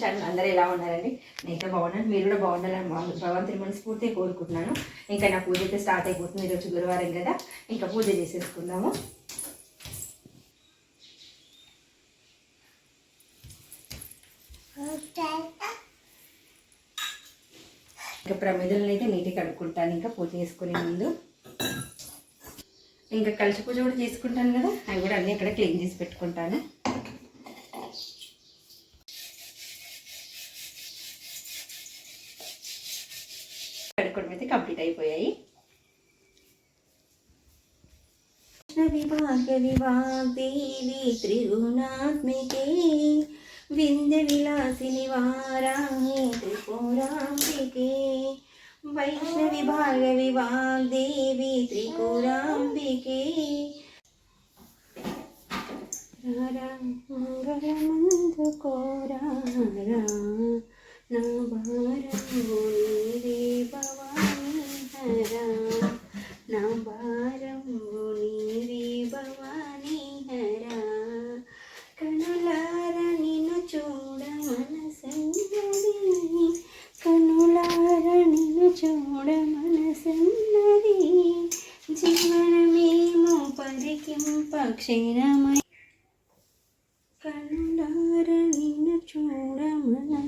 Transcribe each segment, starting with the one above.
Channel అందరూ ఎలా ఉన్నారండి? నేనైతే బాగున్నాను మీరు కూడా బాగుండాలని భగవంతుని మనస్ఫూర్తిగా కోరుకుంటున్నాను. ఇంకా నా పూజ అయితే స్టార్ట్ అయిపోతుంది ఈరోజు గురువారం కదా ఇంకా పూజ చేసేసుకుందాము. ఇంకా ప్రమిదలను అయితే నీట్గా కడుక్కుంటాను ఇంకా పూజ చేసుకునే ముందు. ఇంకా కలిసి పూజ కూడా చేసుకుంటాను కదా అవి కూడా అన్నీ ఇక్కడ క్లీన్ చేసి పెట్టుకుంటాను. కడుక్కోవడం అయితే కంప్లీట్ అయిపోయాయి. విభాగ్య విభాగ్దేవి త్రిగుణాత్మికే వింద విలాసిని వారాహి త్రిపురాంబికే. వైష్ణవి భాగ విభాగ్దేవి త్రిపురాంబికే. రారా మంగళమందు కోరారా ഭാരം ഭവാനി ഹരാ. നാം ഭാരം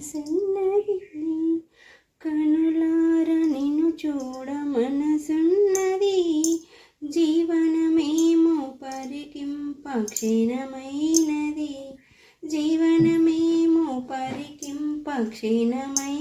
మనసున్నది కనులార నిన్ను చూడ మనసున్నది. జీవనమేమో పరికింప క్షీణమైనది. జీవనమేమో పరికింప క్షీణమై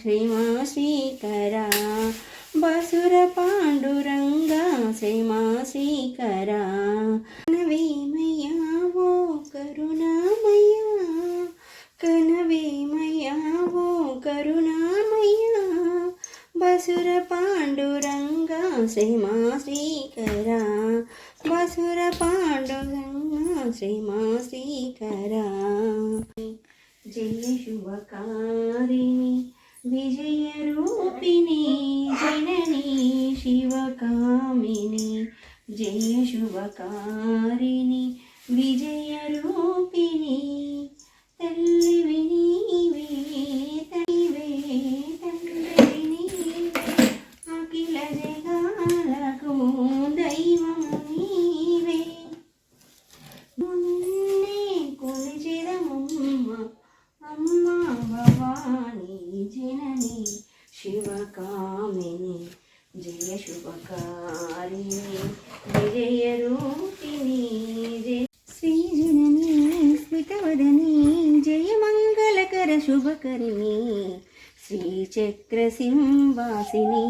శ్రీమా శ్రీకరా బసుర పాండురంగా శ్రీమా శ్రీకరా కనవేమయ్యా ఓ కరుణామయ్యా. కనవేమయ్యా ఓ కరుణామయ్యా. బసుర పాండురంగా శ్రీమా శ్రీకరా బసుర పాండురంగా శ్రీమా శ్రీకరా జయ శుభకారిణి విజయరూపిణి జనని శివకామిని జయ శుభకారిణి విజయరూపిణి తల్లివి విజయ రూపిణి జయ శ్రీజనని శుభకరిణి. శ్రీచక్ర సింహాసిని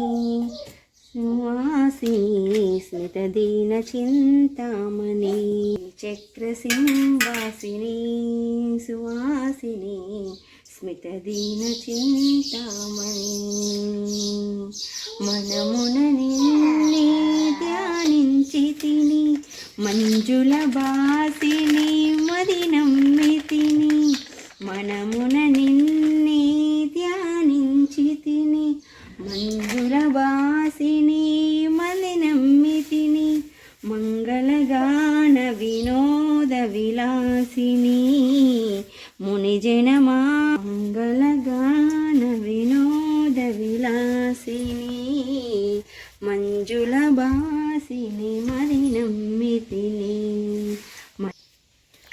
సువాసిని స్మితదీన చింతామణి చక్ర సింహాసిని సువాసిని. స్మితదీన చింతామణి. మనమున నిన్నే ధ్యానించి తిని మంజుల బాసిని మదినమ్మి తిని మనమున నిన్నే ధ్యానించి తిని మంజుల బా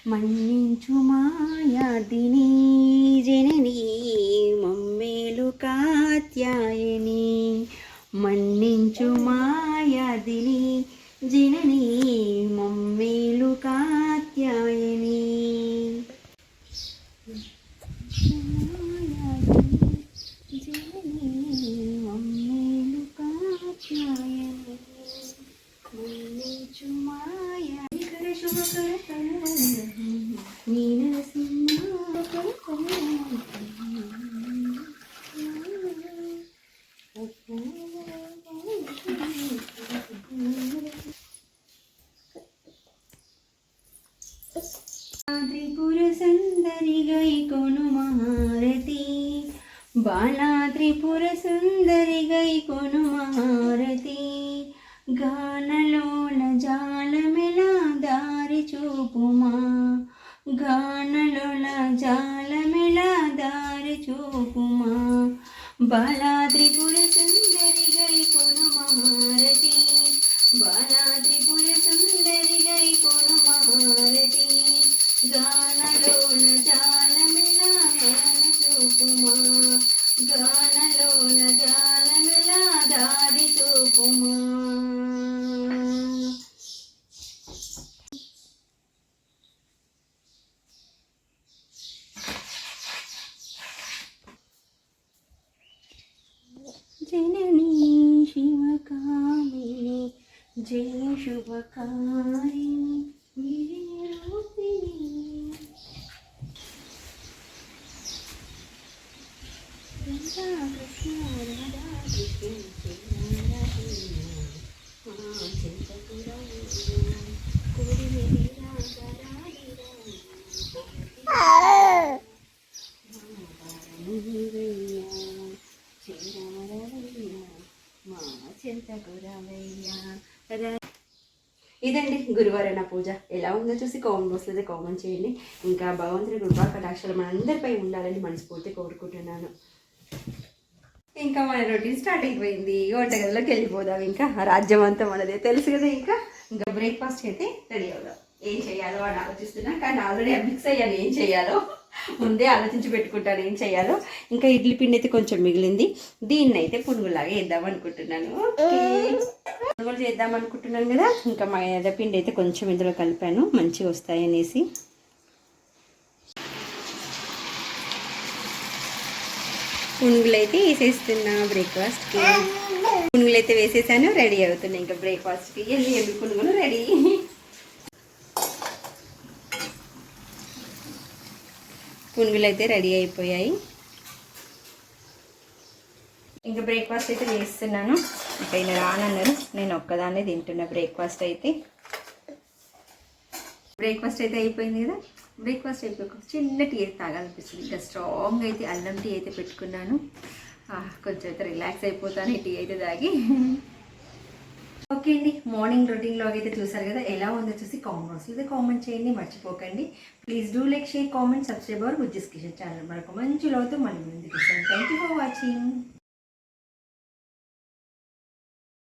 మన్నించు మాయాదిని జనని మమ్మేలు కాత్యాయని. మన్నించు మాయాదిని జనని మమ్మేలు కాత్యాయని మాయాదిని జనని మమ్మేలు కాత్యాయని సుందరి గై కొను మహారతి బాలా త్రిపుర సుందరి గై కొను మహారతి గానలోన జాలమెలా దారి చూపుమా? గానలోన జాలమెలా దారి చూపుమా? బాలా త్రిపుర జననీ శివకామిని జయ శుభకారిణి విజయరూపిణి రాధా కృష్ణ రాధా కృష్ణ ఇదండి గురువారం పూజ. ఎలా ఉందో చూసి కామెంట్ బాక్స్లో అయితే కామెంట్ చేయండి. ఇంకా భగవంతుని కృపా కటాక్షలు మనందరిపై ఉండాలని మనస్ఫూర్తి కోరుకుంటున్నాను. ఇంకా మన రొటీన్ స్టార్ట్ అయిపోయింది వంటగదిలోకి వెళ్ళిపోదాం ఇంకా. రాజ్యం అంతా మనదే తెలుసు కదా ఇంకా. ఇంకా బ్రేక్ఫాస్ట్ అయితే రెడీ అవుదాం. ఏం చేయాలో అని ఆలోచిస్తున్నా. కానీ ఆల్రెడీ మిక్స్ అయ్యాను. ఏం చేయాలో. ముందే ఆలోచించి పెట్టుకుంటాను ఏం చేయాలో ఇంకా ఇడ్లీ పిండి అయితే కొంచెం మిగిలింది. దీన్ని అయితే పునుగులాగా వేద్దాం అనుకుంటున్నాను. పునుగులు చేద్దాం అనుకుంటున్నాను కదా. ఇంకా మైదా పిండి అయితే కొంచెం ఇందులో కలిపాను. మంచిగా వస్తాయి అనేసి. పునుగులు అయితే వేసేస్తున్నా బ్రేక్ఫాస్ట్కి. పునుగులు అయితే వేసేసాను రెడీ అవుతున్నాయి ఇంకా బ్రేక్ఫాస్ట్కి. ఎల్లి ఎల్లి పునుగులు రెడీ? పునుగులు అయితే రెడీ అయిపోయాయి. ఇంకా బ్రేక్ఫాస్ట్ అయితే చేస్తున్నాను. ఇంకా ఈయన రానన్నారు. నేను ఒక్కదాన్నే తింటున్నా బ్రేక్ఫాస్ట్ అయితే. బ్రేక్ఫాస్ట్ అయితే అయిపోయింది కదా? బ్రేక్ఫాస్ట్ అయిపోయి చిన్న టీ అయితే తాగాలనిపిస్తుంది. ఇంకా స్ట్రాంగ్ అయితే అల్లం టీ అయితే పెట్టుకున్నాను. కొంచెం అయితే రిలాక్స్ అయిపోతాను. ఈ టీ అయితే తాగి. ఓకే అండి. మార్నింగ్ రొటీన్ లాగ్ అయితే చూసారు కదా ఎలా ఉందో చూసి కామెంట్స్ అయితే కామెంట్ చేయండి మర్చిపోకండి. Please do like share comment subscribe our Bujji's Kishan channel మరొక మంచి లోతో మళ్ళీ ముందుకు థ్యాంక్ యూ ఫర్ వాచింగ్